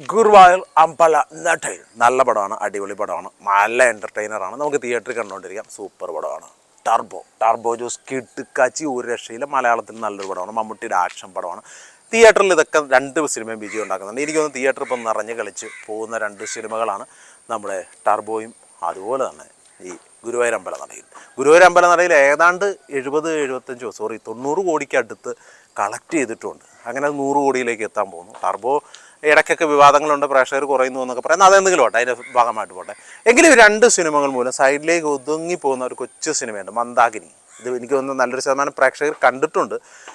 ഗുരുവായൂർ അമ്പല നട്ടയിൽ നല്ല പടമാണ് അടിപൊളി പടമാണ്. നല്ല എന്റർടൈനറാണ് നമുക്ക് തിയേറ്ററിൽ കണ്ടുകൊണ്ടിരിക്കാം. സൂപ്പർ പടമാണ്. ടർബോ ടർബോ ജോസ് കിട്ടുക്കാച്ചി ഒരു രക്ഷയിലെ മലയാളത്തിൽ നല്ലൊരു പടമാണ്. മമ്മൂട്ടിയുടെ ആക്ഷൻ പടമാണ്. തിയേറ്ററിൽ ഇതൊക്കെ രണ്ട് സിനിമയും വിജയം ഉണ്ടാക്കുന്നുണ്ട്. എനിക്കൊന്ന് തിയേറ്ററിൽ ഇപ്പം നിറഞ്ഞ് കളിച്ച് പോകുന്ന രണ്ട് സിനിമകളാണ് നമ്മുടെ ടർബോയും അതുപോലെ തന്നെ ഈ ഗുരുവായൂർ അമ്പല നടയിൽ. ഗുരുവായൂർ അമ്പല നടയിൽ ഏതാണ്ട് എഴുപത് എഴുപത്തഞ്ചോ സോറി തൊണ്ണൂറ് കോടിക്കടുത്ത് കളക്ട് ചെയ്തിട്ടുണ്ട്. അങ്ങനെ നൂറ് കോടിയിലേക്ക് എത്താൻ പോകുന്നു. ടർബോ ഇടയ്ക്കൊക്കെ വിവാദങ്ങളുണ്ട് പ്രേക്ഷകർ കുറയുന്നു എന്നൊക്കെ പറയുന്നത് അതെന്തെങ്കിലും പോട്ടെ അതിന്റെ ഭാഗമായിട്ട് പോട്ടെ. എങ്കിലും രണ്ട് സിനിമകൾ മൂലം സൈഡിലേക്ക് ഒതുങ്ങി പോകുന്ന ഒരു കൊച്ചു സിനിമയുണ്ട് മന്ദാകിനി. ഇത് എനിക്ക് തോന്നുന്നു നല്ലൊരു ശതമാനം പ്രേക്ഷകർ കണ്ടിട്ടുണ്ട്.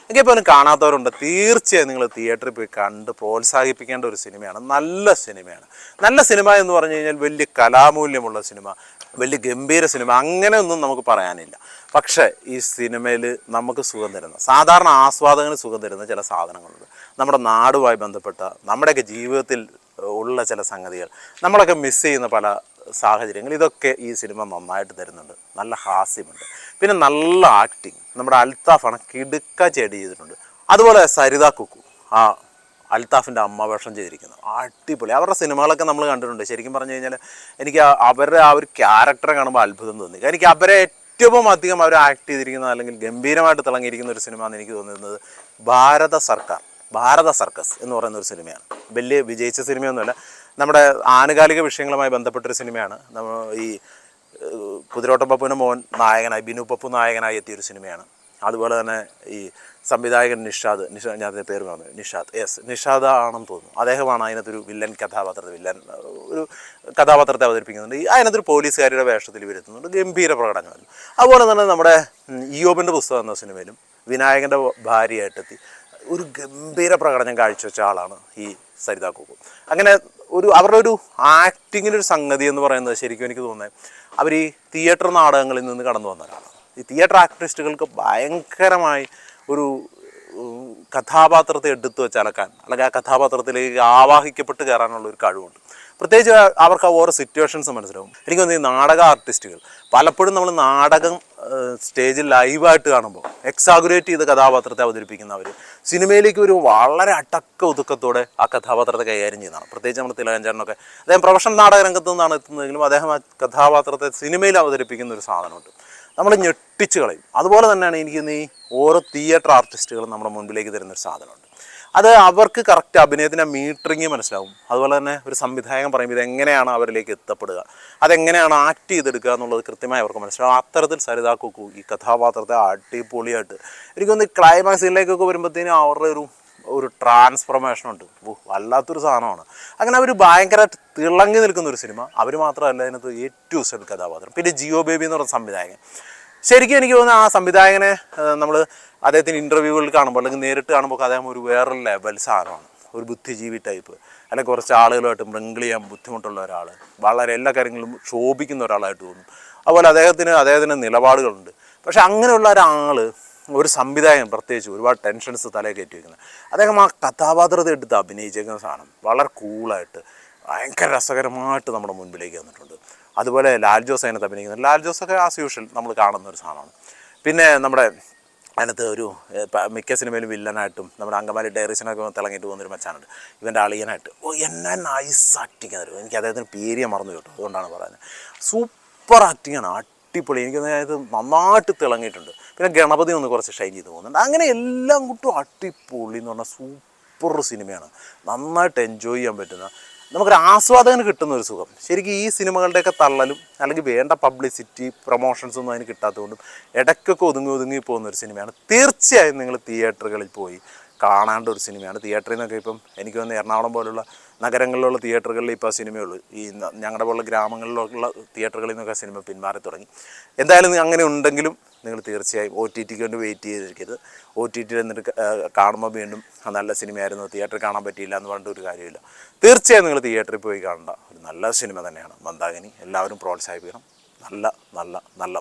എങ്കിൽ പോലും കാണാത്തവരുണ്ട്. തീർച്ചയായും നിങ്ങൾ തിയേറ്ററിൽ പോയി കണ്ട് പ്രോത്സാഹിപ്പിക്കേണ്ട ഒരു സിനിമയാണ്. നല്ല സിനിമയാണ്. നല്ല സിനിമ എന്ന് പറഞ്ഞു കഴിഞ്ഞാൽ വലിയ കലാമൂല്യമുള്ള സിനിമ വലിയ ഗംഭീര സിനിമ അങ്ങനെയൊന്നും നമുക്ക് പറയാനില്ല. പക്ഷേ ഈ സിനിമയിൽ നമുക്ക് സുഖം തരുന്ന സാധാരണ ആസ്വാദകന് സുഖം തരുന്ന ചില സാധനങ്ങളുണ്ട്. നമ്മുടെ നാടുമായി ബന്ധപ്പെട്ട നമ്മുടെയൊക്കെ ജീവിതത്തിൽ ഉള്ള ചില സംഗതികൾ. നമ്മളൊക്കെ മിസ് ചെയ്യുന്ന പല സാഹചര്യങ്ങൾ. ഇതൊക്കെ ഈ സിനിമ നന്നായിട്ട് തരുന്നുണ്ട്. നല്ല ഹാസ്യമുണ്ട്. പിന്നെ നല്ല ആക്ടിങ് നമ്മുടെ അൽത്താഫാണ് കിടുക്ക ചെടി ചെയ്തിട്ടുണ്ട്. അതുപോലെ സരിത കുക്കു. ആ അൽത്താഫിന്റെ അമ്മ വേഷം ചെയ്തിരിക്കുന്നത് അടിപൊളി. അവരുടെ സിനിമകളൊക്കെ നമ്മൾ കണ്ടിട്ടുണ്ട്. ശരിക്കും പറഞ്ഞു കഴിഞ്ഞാൽ എനിക്ക് അവരുടെ ആ ഒരു ക്യാരക്ടറെ കാണുമ്പോൾ അത്ഭുതം തോന്നി. എനിക്ക് അവരെ ഏറ്റവും അധികം അവർ ആക്ട് ചെയ്തിരിക്കുന്ന അല്ലെങ്കിൽ ഗംഭീരമായിട്ട് തിളങ്ങിയിരിക്കുന്ന ഒരു സിനിമ എന്ന് എനിക്ക് തോന്നുന്നത് ഭാരത സർക്കാർ. ഭാരത സർക്കസ് എന്ന് പറയുന്ന ഒരു സിനിമയാണ്. വലിയ വിജയിച്ച സിനിമയൊന്നുമല്ല. നമ്മുടെ ആനുകാലിക വിഷയങ്ങളുമായി ബന്ധപ്പെട്ടൊരു സിനിമയാണ്. നമ്മൾ ഈ കുതിരോട്ടം പപ്പുവിന് മോൻ നായകനായി ബിനു പപ്പു നായകനായി എത്തിയൊരു സിനിമയാണ്. അതുപോലെ തന്നെ ഈ സംവിധായകൻ നിഷാദ് നിഷാദ് ഞാൻ അതിന്റെ പേര് പറഞ്ഞു നിഷാദ് യെസ് നിഷാദ് ആണെന്ന് തോന്നുന്നു. അദ്ദേഹമാണ് അതിനകത്തൊരു വില്ലൻ കഥാപാത്രത്തെ വില്ലൻ ഒരു കഥാപാത്രത്തെ അവതരിപ്പിക്കുന്നുണ്ട്. ഈ അതിനകത്തൊരു പോലീസുകാരിയുടെ വേഷത്തിൽ വരുത്തുന്നുണ്ട് ഗംഭീര പ്രകടനമായിരുന്നു. അതുപോലെ തന്നെ നമ്മുടെ ഇയോബിന്റെ പുസ്തകം എന്ന സിനിമയിലും വിനായകന്റെ ഭാര്യയായിട്ടെത്തി. ഒരു ഗംഭീര പ്രകടനം കാഴ്ചവെച്ച ആളാണ് ഈ സരിതാ കുക്കു അങ്ങനെ ഒരു അവരുടെ ഒരു ആക്ടിങ്ങിന്റെ ഒരു സംഗതി എന്ന് പറയുന്നത് ശരിക്കും എനിക്ക് തോന്നുന്നത്. അവർ ഈ തിയേറ്റർ നാടകങ്ങളിൽ നിന്ന് കടന്നു വന്ന ഒരാളാണ്. ഈ തിയേറ്റർ ആർട്ടിസ്റ്റുകൾക്ക് ഭയങ്കരമായി ഒരു കഥാപാത്രത്തെ എടുത്തു വെച്ചലക്കാൻ അല്ലെങ്കിൽ ആ കഥാപാത്രത്തിലേക്ക് ആവാഹിക്കപ്പെട്ട് കയറാനുള്ള ഒരു കഴിവുണ്ട്. പ്രത്യേകിച്ച് അവർക്ക് ആ ഓരോ സിറ്റുവേഷൻസ് മനസ്സിലാവും. എനിക്ക് തോന്നുന്നു ഈ നാടക ആർട്ടിസ്റ്റുകൾ പലപ്പോഴും നമ്മൾ നാടകം സ്റ്റേജിൽ ലൈവായിട്ട് കാണുമ്പോൾ എക്സാഗുറേറ്റ് ചെയ്ത കഥാപാത്രത്തെ അവതരിപ്പിക്കുന്നവർ സിനിമയിലേക്ക് ഒരു വളരെ അടക്ക ഒതുക്കത്തോടെ ആ കഥാപാത്രത്തെ കൈകാര്യം ചെയ്യുന്നതാണ്. പ്രത്യേകിച്ച് നമ്മുടെ തിലകഞ്ചാരനൊക്കെ അദ്ദേഹം പ്രൊഫഷണൽ നാടക രംഗത്ത് നിന്നാണ് എത്തുന്നതെങ്കിലും അദ്ദേഹം ആ കഥാപാത്രത്തെ സിനിമയിൽ അവതരിപ്പിക്കുന്ന ഒരു സാധനമുണ്ട്. നമ്മൾ ഞെട്ടിച്ചു കളയും. അതുപോലെ തന്നെയാണ് എനിക്ക് ഈ ഓരോ തിയേറ്റർ ആർട്ടിസ്റ്റുകളും നമ്മുടെ മുൻപിലേക്ക് തരുന്നൊരു സാധനമുണ്ട്. അത് അവർക്ക് കറക്റ്റ് അഭിനയത്തിന്റെ മീറ്ററിങ് മനസ്സിലാവും. അതുപോലെ തന്നെ ഒരു സംവിധായകൻ പറയുമ്പോൾ ഇത് എങ്ങനെയാണ് അവരിലേക്ക് എത്തപ്പെടുക? അതെങ്ങനെയാണ് ആക്ട് ചെയ്തെടുക്കുക എന്നുള്ളത് കൃത്യമായി അവർക്ക് മനസ്സിലാവും. അത്തരത്തിൽ സരിതാ കുക്കു ഈ കഥാപാത്രത്തെ അടിപൊളിയായിട്ട് എനിക്കൊന്ന് ക്ലൈമാക്സിലേക്കൊക്കെ വരുമ്പോഴത്തേനും അവരുടെ ഒരു ഒരു ട്രാൻസ്ഫർമേഷൻ ഉണ്ട്. ഓ വല്ലാത്തൊരു സാധനമാണ്. അങ്ങനെ അവർ ഭയങ്കര തിളങ്ങി നിൽക്കുന്ന ഒരു സിനിമ. അവർ മാത്രമല്ല അതിനകത്ത് ഏറ്റവും സെഡ് കഥാപാത്രം. പിന്നെ ജിയോ ബേബി എന്ന് പറയുന്ന സംവിധായകൻ. ശരിക്കും എനിക്ക് തോന്നുന്നു ആ സംവിധായകനെ നമ്മൾ അദ്ദേഹത്തിന് ഇന്റർവ്യൂകളിൽ കാണുമ്പോൾ അല്ലെങ്കിൽ നേരിട്ട് കാണുമ്പോൾ അദ്ദേഹം ഒരു വേറെ ലെവൽ സാധനമാണ്. ഒരു ബുദ്ധിജീവി ടൈപ്പ് അല്ലെങ്കിൽ കുറച്ച് ആളുകളുമായിട്ട് മൃങ്കിൾ ചെയ്യാൻ ബുദ്ധിമുട്ടുള്ള ഒരാൾ വളരെ എല്ലാ കാര്യങ്ങളിലും ശോഭിക്കുന്ന ഒരാളായിട്ട് തോന്നും. അതുപോലെ അദ്ദേഹത്തിന് അദ്ദേഹത്തിന് നിലപാടുകളുണ്ട്. പക്ഷെ അങ്ങനെയുള്ള ഒരാൾ ഒരു സംവിധായകൻ പ്രത്യേകിച്ച് ഒരുപാട് ടെൻഷൻസ് തലയിൽ കയറ്റി വയ്ക്കുന്നത് അദ്ദേഹം ആ കഥാപാത്രത്തെ എടുത്ത് അഭിനയിച്ചേക്കുന്ന സാധനം വളരെ കൂളായിട്ട് ഭയങ്കര രസകരമായിട്ട് നമ്മുടെ മുൻപിലേക്ക് വന്നിട്ടുണ്ട്. അതുപോലെ ലാൽ ജോസ് അതിനകത്ത് അഭിനയിക്കുന്നത് ലാൽ ജോസ് ഒക്കെ ആസ് യൂഷ്വൽ നമ്മൾ കാണുന്ന ഒരു സാധനമാണ്. പിന്നെ നമ്മുടെ അതിനകത്ത് ഒരു മിക്ക സിനിമയിലും വില്ലനായിട്ടും നമ്മുടെ അങ്കമാലി ഡയറീസിനൊക്കെ തിളങ്ങിയിട്ട് പോകുന്നൊരു മച്ചാനുണ്ട്. ഇവന്റെ അളിയനായിട്ട്. ഓ എന്നെ നൈസ് ആക്ടിങ് ആയിരുന്നു. എനിക്ക് അദ്ദേഹത്തിന് പേര് ഞാൻ മറന്നു കേട്ടോ. അതുകൊണ്ടാണ് പറയുന്നത്. സൂപ്പർ ആക്ടിങ് ആണ്. അടിപൊളി. എനിക്ക് അതായത് നന്നായിട്ട് തിളങ്ങിയിട്ടുണ്ട്. പിന്നെ ഗണപതി ഒന്ന് കുറച്ച് ഷൈൻ ചെയ്ത് പോകുന്നുണ്ട്. അങ്ങനെ എല്ലാം കൂട്ടും അടിപൊളി എന്ന് പറഞ്ഞാൽ സൂപ്പർ സിനിമയാണ് നന്നായിട്ട് എൻജോയ് ചെയ്യാൻ പറ്റുന്ന നമുക്കൊരു ആസ്വാദകന് കിട്ടുന്ന ഒരു സുഖം. ശരിക്കും ഈ സിനിമകളുടെയൊക്കെ തള്ളലും അല്ലെങ്കിൽ വേണ്ട പബ്ലിസിറ്റി പ്രൊമോഷൻസ് ഒന്നും അതിന് കിട്ടാത്തതുകൊണ്ടും ഇടയ്ക്കൊക്കെ ഒതുങ്ങി ഒതുങ്ങി പോകുന്ന ഒരു സിനിമയാണ്. തീർച്ചയായും നിങ്ങൾ തിയേറ്ററുകളിൽ പോയി കാണേണ്ട ഒരു സിനിമയാണ്. തിയേറ്ററിൽ നിന്നൊക്കെ ഇപ്പം എനിക്ക് വന്ന് എറണാകുളം പോലുള്ള നഗരങ്ങളിലുള്ള തിയേറ്ററുകളിൽ ഇപ്പോൾ സിനിമയുള്ളൂ ഈ ഞങ്ങളുടെ പോലുള്ള ഗ്രാമങ്ങളിലുള്ള തിയേറ്ററുകളിൽ നിന്നൊക്കെ സിനിമ പിന്മാറി തുടങ്ങി. എന്തായാലും അങ്ങനെ ഉണ്ടെങ്കിലും നിങ്ങൾ തീർച്ചയായും ഒ ടി ടിക്ക് വേണ്ടി വെയിറ്റ് ചെയ്തിരിക്കരുത്. ഒ ടി ടിയിൽ എന്നിട്ട് കാണുമ്പോൾ വീണ്ടും "ആ, നല്ല സിനിമയായിരുന്നു തിയേറ്ററിൽ കാണാൻ പറ്റിയില്ല എന്ന് പറഞ്ഞിട്ട് ഒരു കാര്യമില്ല. തീർച്ചയായും നിങ്ങൾ തിയേറ്ററിൽ പോയി കാണേണ്ട. ഒരു നല്ല സിനിമ തന്നെയാണ്. മന്ദാകിനി എല്ലാവരും പ്രോത്സാഹിപ്പിക്കണം. നല്ല നല്ല നല്ല